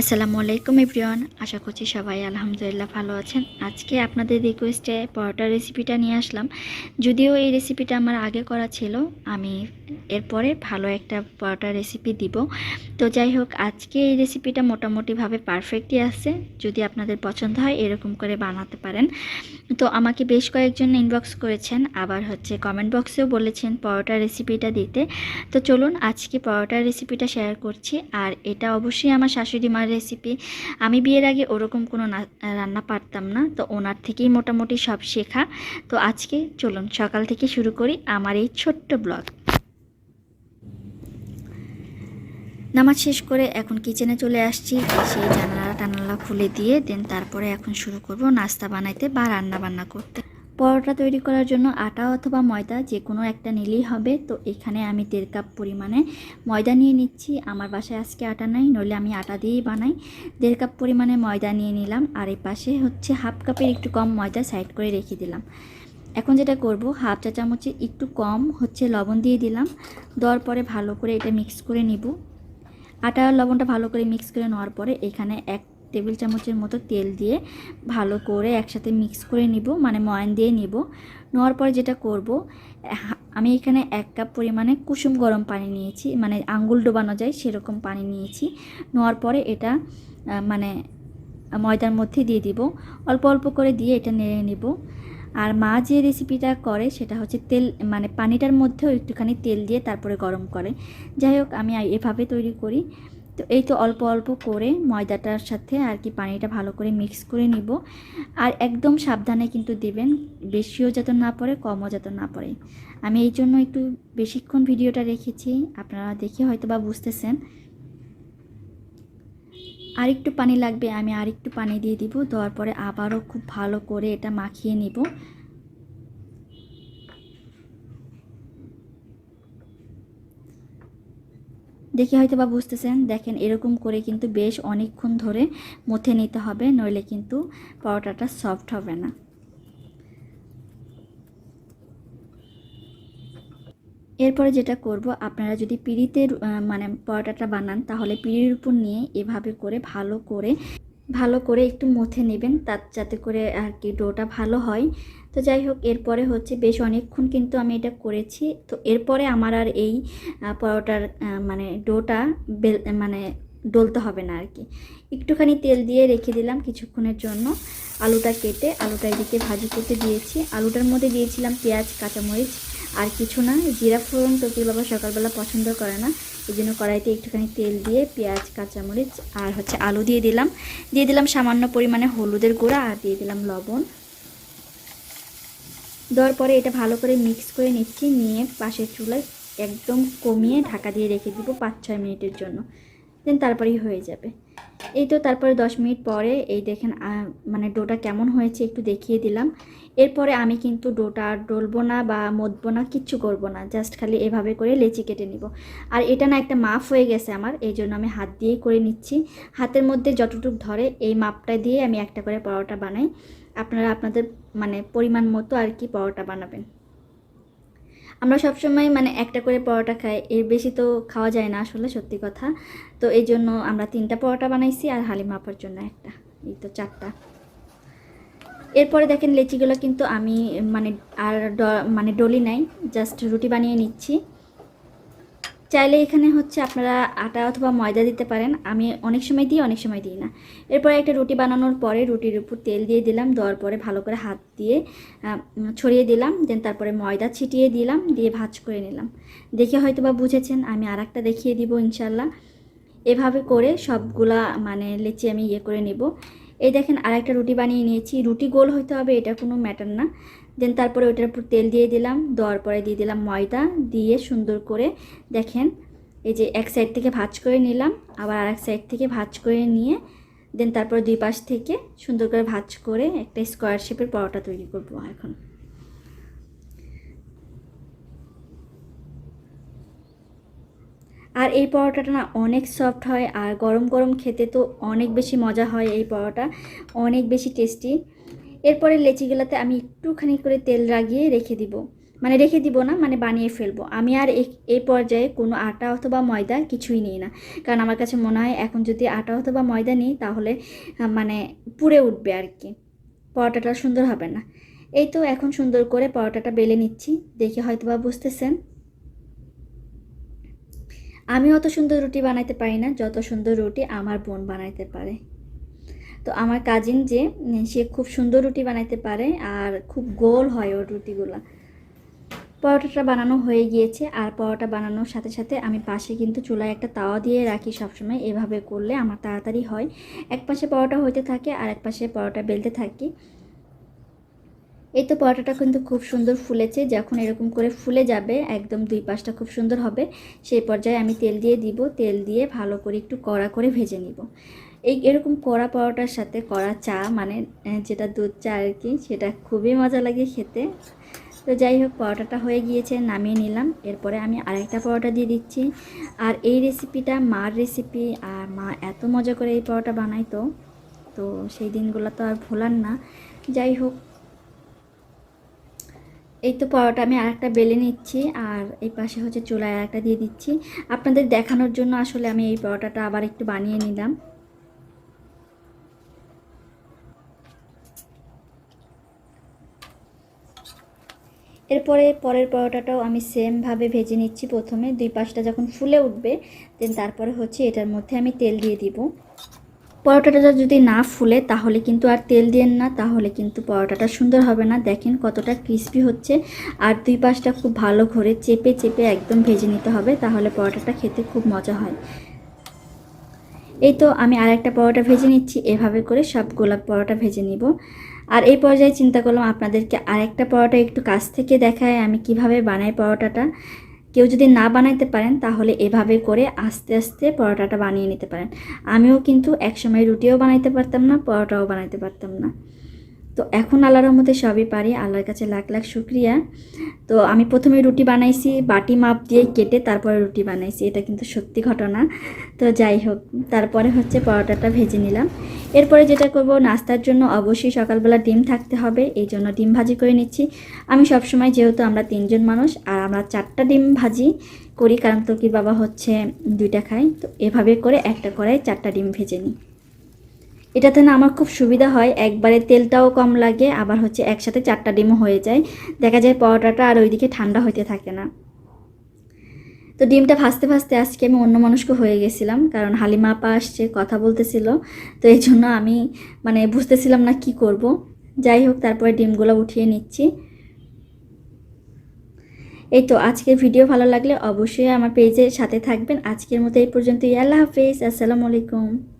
আসসালামু আলাইকুম এভরিওয়ান, আশা করছি সবাই আলহামদুলিল্লাহ ভালো আছেন। আজকে আপনাদের রিকোয়েস্টে পরোটার রেসিপিটা নিয়ে আসলাম। যদিও এই রেসিপিটা আমার আগে করা ছিল, আমি এরপরে ভালো একটা পরোটার রেসিপি দিব। তো যাই হোক, আজকে এই রেসিপিটা মোটামুটিভাবে পারফেক্টই আছে। যদি আপনাদের পছন্দ হয়, এরকম করে বানাতে পারেন। তো আমাকে বেশ কয়েকজন ইনবক্স করেছেন, আবার হচ্ছে কমেন্ট বক্সেও বলেছেন পরোটার রেসিপিটা দিতে। তো চলুন, আজকে পরোটার রেসিপিটা শেয়ার করছি। আর এটা অবশ্যই আমার শাশুড়ি মার রেসিপি আমি বিয়ের আগে ওরকম কোনো রান্না পারতাম না, তো ওনার থেকেই মোটামুটি সব শেখা। তো আজকে চলুন সকাল থেকে শুরু করি আমার এই ছোট্ট ব্লগ। নামাজ শেষ করে এখন কিচেনে চলে আসছি, সেই জানালা টানালা খুলে দিয়ে দেন তারপরে এখন শুরু করব নাস্তা বানাইতে বা রান্না বান্না করতে। পরোটা তৈরি করার জন্য আটা অথবা ময়দা যে কোনো একটা নিলেই হবে। তো এখানে আমি দেড় কাপ পরিমাণে ময়দা নিয়ে নিচ্ছি। আমার বাসায় আজকে আটা নাই, নইলে আমি আটা দিয়েই বানাই। দেড় কাপ পরিমাণে ময়দা নিয়ে নিলাম। আর এই পাশে হচ্ছে হাফ কাপের একটু কম ময়দা সাইড করে রেখে দিলাম। এখন যেটা করব, হাফ চা চামচে একটু কম হচ্ছে লবণ দিয়ে দিলাম। দেওয়ার পরে ভালো করে এটা মিক্স করে নিব। আটা আর লবণটা ভালো করে মিক্স করে নেওয়ার পরে এখানে এক টেবিল চামচের মতো তেল দিয়ে ভালো করে একসাথে মিক্স করে নিব মানে ময়ান দিয়ে নিব। নেওয়ার পরে যেটা করব আমি এখানে এক কাপ পরিমাণে কুসুম গরম পানি নিয়েছি মানে আঙ্গুল ডোবানো যায় সেরকম পানি নিয়েছি। নেওয়ার পরে এটা মানে ময়দার মধ্যে দিয়ে দিব। অল্প অল্প করে দিয়ে এটা নেড়ে নিব। আর মা যে রেসিপিটা করে সেটা হচ্ছে তেল মানে পানিটার মধ্যেও একটুখানি তেল দিয়ে তারপরে গরম করে। যাই হোক, আমি এভাবে তৈরি করি। তো এই তো অল্প অল্প করে ময়দাটার সাথে আর কি পানিটা ভালো করে মিক্স করে নিব। আর একদম সাবধানে কিন্তু দিবেন, বেশিও যাতে না পড়ে, কমও যাতে না পড়ে। আমি এই জন্য একটু বেশিক্ষণ ভিডিওটা রেখেছি, আপনারা দেখে হয়তো বা বুঝতেছেন। আর একটু পানি লাগবে, আমি আর একটু পানি দিয়ে দিব, দেওয়ার পরে আবারও খুব ভালো করে এটা মাখিয়ে নিব। দেখে হয়তো বা বুঝতেছেন। দেখেন এরকম করে কিন্তু বেশ অনেকক্ষণ ধরে মুথে নিতে হবে, নইলে কিন্তু পরোটাটা সফট হবে না। এরপরে যেটা করব, আপনারা যদি পিড়িতে মানে পরোটাটা বানান, তাহলে পিড়ির উপর নিয়ে এভাবে করে ভালো করে ভালো করে একটু মথে নেবেন তার যাতে করে আর কি ডোটা ভালো হয়। তো যাই হোক, এরপরে হচ্ছে বেশ অনেকক্ষণ কিন্তু আমি এটা করেছি। তো এরপরে আমার আর এই পরোটার মানে ডোটা বেল মানে ডলতে হবে না আর কি একটুখানি তেল দিয়ে রেখে দিলাম কিছুক্ষণের জন্য। আলুটা কেটে আলুটা এদিকে ভাজি করতে দিয়েছি। আলুটার মধ্যে দিয়েছিলাম পেঁয়াজ, কাঁচামরিচ আর কিছু না। জিরা ফোড়ন তকি বাবা সকালবেলা পছন্দ করে না। এই জন্য কড়াইতে একটুখানি তেল দিয়ে পেঁয়াজ, কাঁচামরিচ আর হচ্ছে আলু দিয়ে দিলাম। দিয়ে দিলাম সামান্য পরিমাণে হলুদের গুঁড়া আর দিয়ে দিলাম লবণ। দেওয়ার পরে এটা ভালো করে মিক্স করে নিচ্ছি। নিয়ে পাশের চুলায় একদম কমিয়ে ঢাকা দিয়ে রেখে দিব পাঁচ ছয় মিনিটের জন্য। দেন তারপরেই হয়ে যাবে। এই তো তারপরে দশ মিনিট পরে এই দেখেন মানে ডোটা কেমন হয়েছে একটু দেখিয়ে দিলাম। এরপরে আমি কিন্তু ডোটা ডলবো না বা মদবো না, কিচ্ছু করব না, জাস্ট খালি এভাবে করে লেচি কেটে নিব। আর এটা না একটা মাপ হয়ে গেছে আমার, এই জন্য আমি হাত দিয়েই করে নিচ্ছি। হাতের মধ্যে যতটুক ধরে এই মাপটা দিয়ে আমি একটা করে পরোটা বানাই। আপনারা আপনাদের মানে পরিমাণ মতো আর কি পরোটা বানাবেন। আমরা সবসময় মানে একটা করে পরোটা খাই, এর বেশি তো খাওয়া যায় না আসলে সত্যি কথা। তো এই জন্য আমরা তিনটা পরোটা বানাইছি আর হালিমা মাপার জন্য একটা, এই তো চারটা। এরপরে দেখেন লেচিগুলো কিন্তু আমি মানে আর মানে ডলি নাই জাস্ট রুটি বানিয়ে নিচ্ছি। চাইলে এখানে হচ্ছে আপনারা আটা অথবা ময়দা দিতে পারেন। আমি অনেক সময় দিই, অনেক সময় দিই না। এরপরে একটা রুটি বানানোর পরে রুটির উপর তেল দিয়ে দিলাম, দেওয়ার পরে ভালো করে হাত দিয়ে ছড়িয়ে দিলাম, দেন তারপরে ময়দা ছিটিয়ে দিলাম, দিয়ে ভাজ করে নিলাম। দেখে হয়তো বা বুঝেছেন, আমি আর একটা দেখিয়ে দিব ইনশাল্লাহ এভাবে করে সবগুলা মানে লেচি আমি ইয়ে করে নেব। এই দেখেন আর একটা রুটি বানিয়ে নিয়েছি। রুটি গোল হইতে হবে, এটা কোনো ম্যাটার না। দেন তারপরে ওটার উপর তেল দিয়ে দিলাম, দেওয়ার পরে দিয়ে দিলাম ময়দা, দিয়ে সুন্দর করে দেখেন, এই যে এক সাইড থেকে ভাজ করে নিলাম, আবার আর এক সাইড থেকে ভাজ করে নিয়ে দেন তারপরে দুই পাশ থেকে সুন্দর করে ভাজ করে একটা স্কোয়ার শেপের পরোটা তৈরি করব এখন। আর এই পরোটাটা না অনেক সফট হয়, আর গরম গরম খেতে তো অনেক বেশি মজা হয় এই পরোটা, অনেক বেশি টেস্টি এরপরে লেচিগুলোতে আমি একটুখানি করে তেল লাগিয়ে রেখে দিব। মানে রেখে দিব না মানে বানিয়ে ফেলব। আমি আর এই- পর্যায়ে কোনো আটা অথবা ময়দা কিছুই নিই না। কারণ আমার কাছে মনে হয় এখন যদি আটা অথবা ময়দা নিই, তাহলে মানে পুড়ে উঠবে আর কি। পরোটাটা সুন্দর হবে না। এই তো এখন সুন্দর করে পরোটাটা বেলে নিচ্ছি। দেখে হয়তো বা বুঝতেছেন। আমি অত সুন্দর রুটি বানাইতে পারি না, যত সুন্দর রুটি আমার বোন বানাইতে পারে। তো আমার কাজিন যে, সে খুব সুন্দর রুটি বানাইতে পারে আর খুব গোল হয় ওর রুটিগুলা। পরোটাটা বানানো হয়ে গিয়েছে আর পরোটা বানানোর সাথে সাথে আমি পাশে কিন্তু চুলায় একটা তাওয়া দিয়ে রাখি সবসময়, এভাবে করলে আমার তাড়াতাড়ি হয়। এক পাশে পরোটা হইতে থাকে আর এক পাশে পরোটা বেলতে থাকি। এই তো পরোটাটা কিন্তু খুব সুন্দর ফুলেছে, যখন এরকম করে ফুলে যাবে, একদম দুই পাশটা খুব সুন্দর হবে। সেই পর্যায়ে আমি তেল দিয়ে দিব, তেল দিয়ে ভালো করে একটু কড়া করে ভেজে নিব। এই এরকম কড়া পরোটার সাথে কড়া চা মানে যেটা দুধ চা আর কি, সেটা খুবই মজা লাগে খেতে। তো যাই হোক, পরোটাটা হয়ে গিয়েছে, নামিয়ে নিলাম। এরপরে আমি আরেকটা পরোটা দিয়ে দিচ্ছি। আর এই রেসিপিটা মার রেসিপি আর মা এত মজা করে এই পরোটা বানাইতো তো সেই দিনগুলো তো আর ভোলার না। যাই হোক, এই তো পরোটা আমি আরেকটা বেলে নিচ্ছি, আর এই পাশে হচ্ছে চুলায় আরেকটা দিয়ে দিচ্ছি। আপনাদের দেখানোর জন্য আসলে আমি এই পরোটাটা আবার একটু বানিয়ে নিলাম। এরপরে পরের পরোটাটাও আমি সেমভাবে ভেজে নিচ্ছি প্রথমে। দুই পাশটা যখন ফুলে উঠবে দেন তারপরে হচ্ছে এটার মধ্যে আমি তেল দিয়ে দিব। পরোটাটা যদি না ফুলে, তাহলে কিন্তু আর তেল দিয়েন না, তাহলে কিন্তু পরোটাটা সুন্দর হবে না। দেখেন কতটা ক্রিস্পি হচ্ছে। আর দুই পাশটা খুব ভালো করে চেপে চেপে একদম ভেজে নিতে হবে, তাহলে পরোটাটা খেতে খুব মজা হয়। এই তো আমি আরেকটা পরোটা ভেজে নিচ্ছি। এভাবে করে সব গোলাপ পরোটা ভেজে নিব। আর এই পর্যায়ে চিন্তা করলাম আপনাদেরকে আরেকটা পরোটা একটু কাছ থেকে দেখায় আমি কীভাবে বানাই পরোটাটা। কেউ যদি না বানাইতে পারেন, তাহলে এভাবে করে আস্তে আস্তে পরোটাটা বানিয়ে নিতে পারেন। আমিও কিন্তু একসময় রুটিও বানাইতে পারতাম না, পরোটাও বানাইতে পারতাম না। তো এখন আল্লাহর রহমতে সবই পারি, আল্লাহর কাছে লাখ লাখ শুক্রিয়া। তো আমি প্রথমে রুটি বানাইছি, বাটি মাপ দিয়ে কেটে তারপরে রুটি বানাইছি, এটা কিন্তু সত্যি ঘটনা। তো যাই হোক, তারপরে হচ্ছে পরোটাটা ভেজে নিলাম। এরপরে যেটা করব, নাস্তার জন্য অবশ্যই সকালবেলা ডিম থাকতে হবে, এই জন্য ডিম ভাজি করে নিচ্ছি। আমি সবসময় যেহেতু আমরা তিনজন মানুষ, আর আমরা চারটা ডিম ভাজি করি, কারণ তো কি বাবা হচ্ছে দুইটা খাই তো এভাবে করে একটা কড়াই চারটা ডিম ভেজে নিই। এটাতে না আমার খুব সুবিধা হয়, একবারে তেলটাও কম লাগে, আবার হচ্ছে একসাথে চারটা ডিমও হয়ে যায়। দেখা যায় পরোটাটা আর ওইদিকে ঠান্ডা হইতে থাকে না। তো ডিমটা ভাজতে ভাজতে আজকে আমি অন্য মানুষকে হয়ে গেছিলাম, কারণ হালিমা আপা আসছে, কথা বলতেছিল। তো এই জন্য আমি মানে বুঝতেছিলাম না কি করব। যাই হোক, তারপরে ডিমগুলো উঠিয়ে নিচ্ছি। এই তো আজকের ভিডিও ভালো লাগলে অবশ্যই আমার পেজের সাথে থাকবেন। আজকের মতো এই পর্যন্তই। আল্লাহ হাফেজ। আসসালামু আলাইকুম।